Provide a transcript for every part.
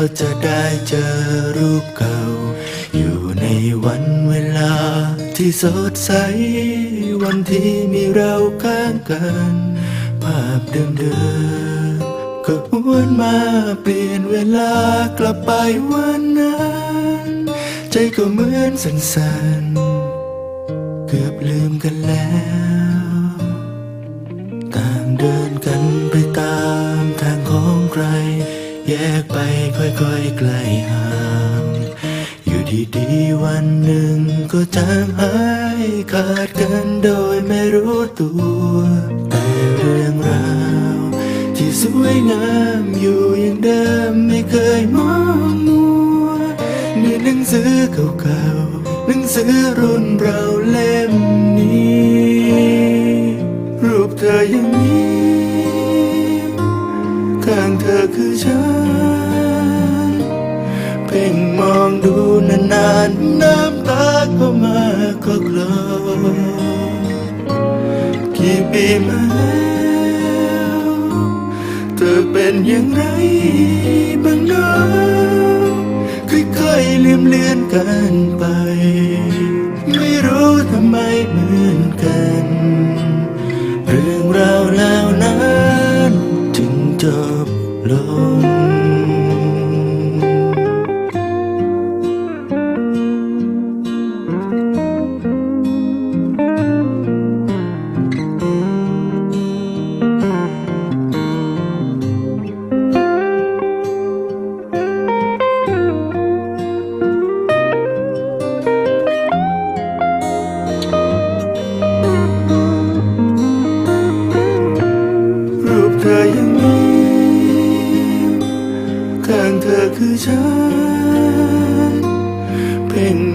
่าจะได้เจอรูปเก่า อยู่ในวันเวลาที่สดใส วันที่มีเราข้างกัน ภาพเดิมๆก็หวนมาเปลี่ยนเวลากลับไปวันนั้น ใจก็เหมือนสันๆ เกือบลืมกันแล้วต่างเดินกันไปตามทางของใคร แยกไปค่อยๆไกลห่างอยู่ดีๆวันหนึ่งก็จางหายขาดกันโดยไม่รู้ตัว แต่เรื่องราวที่สวยงามอยู่อย่างเดิมไม่เคยมองมัวเหมือนหนังสือเก่า มาแล้วเธอเป็นอย่างไรบ้างเนะค่อยๆลืมเลือนกันไป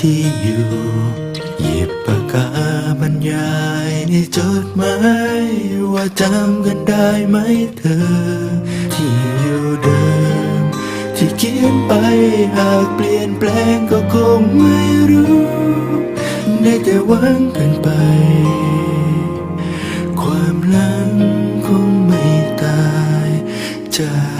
ที่อยู่หยิบปากกาบรรยายในจดหมายว่าจำกันได้ไหมเธอ ที่อยู่เดิม ที่เขียนไปหากเปลี่ยนแปลงก็คงไม่รู้ได้แต่หวังกันไป ความหลังคงไม่ตายจาก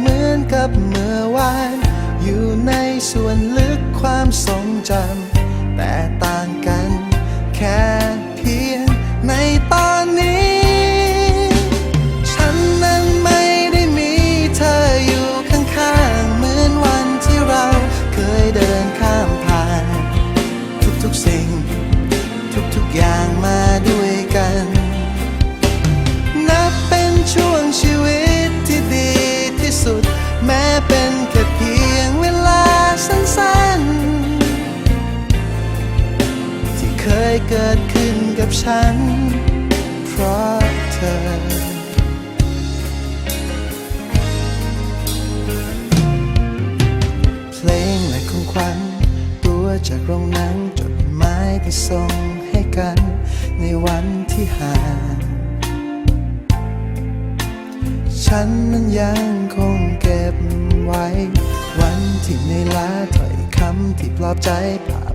ฉัน เพราะเธอเพลงและของขวัญตัวจากโรงหนังจดหมายที่ส่งให้กันในวันที่ห่างฉันนั้นยังคงเก็บไว้ วันที่เหนื่ลาถ้อยคำที่ปลอบใจภา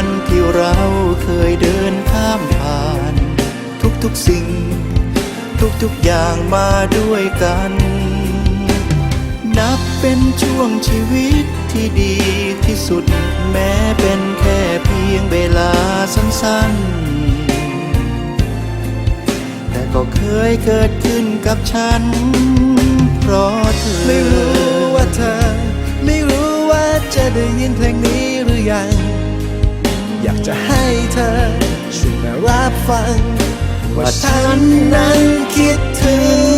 วันที่เราเคยเดินข้ามผ่าน ทุกๆสิ่ง ทุกๆอย่างมาด้วยกัน นับเป็นช่วงชีวิตที่ดีที่สุด แม้เป็นแค่เพียงเวลาสั้นๆ แต่ก็เคยเกิดขึ้นกับฉัน เพราะเธอ ช่วยมารับฟัง ว่าฉันนั้นคิดถึง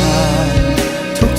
น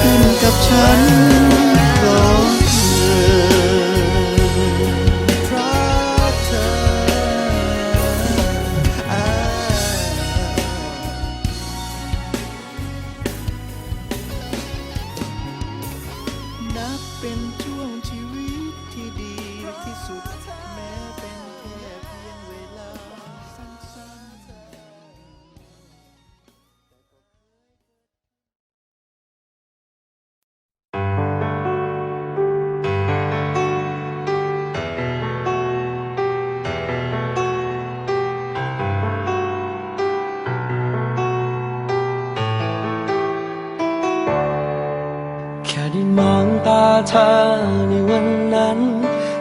ขึ้นกับฉัน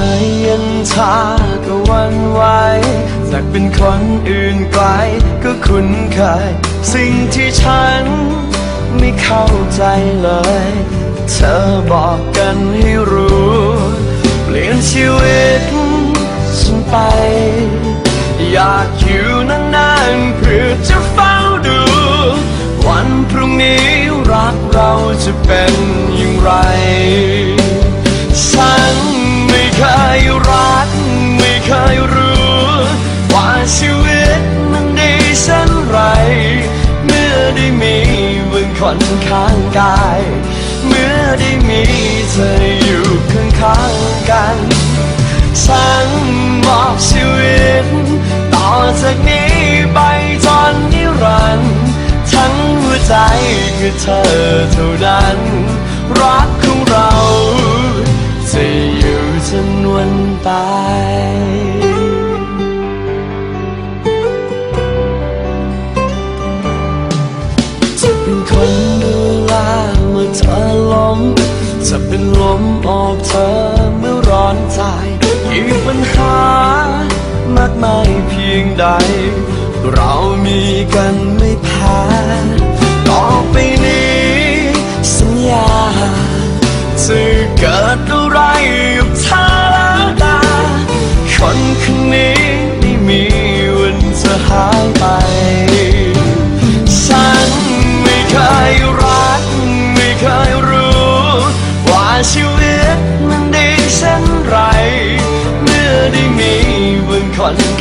เคยย็นชาก็วันไหวจากเป็นคนอื่นไกลก็คุ้นเคย สิ่งที่ฉันไม่เข้าใจเลย เธอบอกกันให้รู้ เปลี่ยนชีวิตฉันไป อยากากอยู่นานๆเพื่อจะเฝ้าดู วันพรุ่งนี้รักเราจะเป็นอย่างไรฉัน ยรู้ ว่าชีวิตมันดีเช่นไร เมื่อได้มีมึงคนข้างกาย เมื่อได้มีเธออยู่ข้างข้างๆกันฉันมอบชีวิต ต่อจากนี้ไปจนนิรันดร์ทั้งหัวใจคือเธอเท่านั้น รักของเรา จะอยู่จนวันตาย เธอล้มจะเป็นลมออกเธอเมื่อร้อนใจอีกปัญหามากมายเพียงใด เรามีกันไม่แพ้ต่อไปนี้สัญญาจะเกิดอะไรกับเธอแล้วตาคนคนนี้ไม่มีวันจะหาย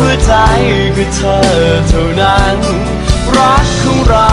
หัวใจคือเธอเท่านั้น รักของเรา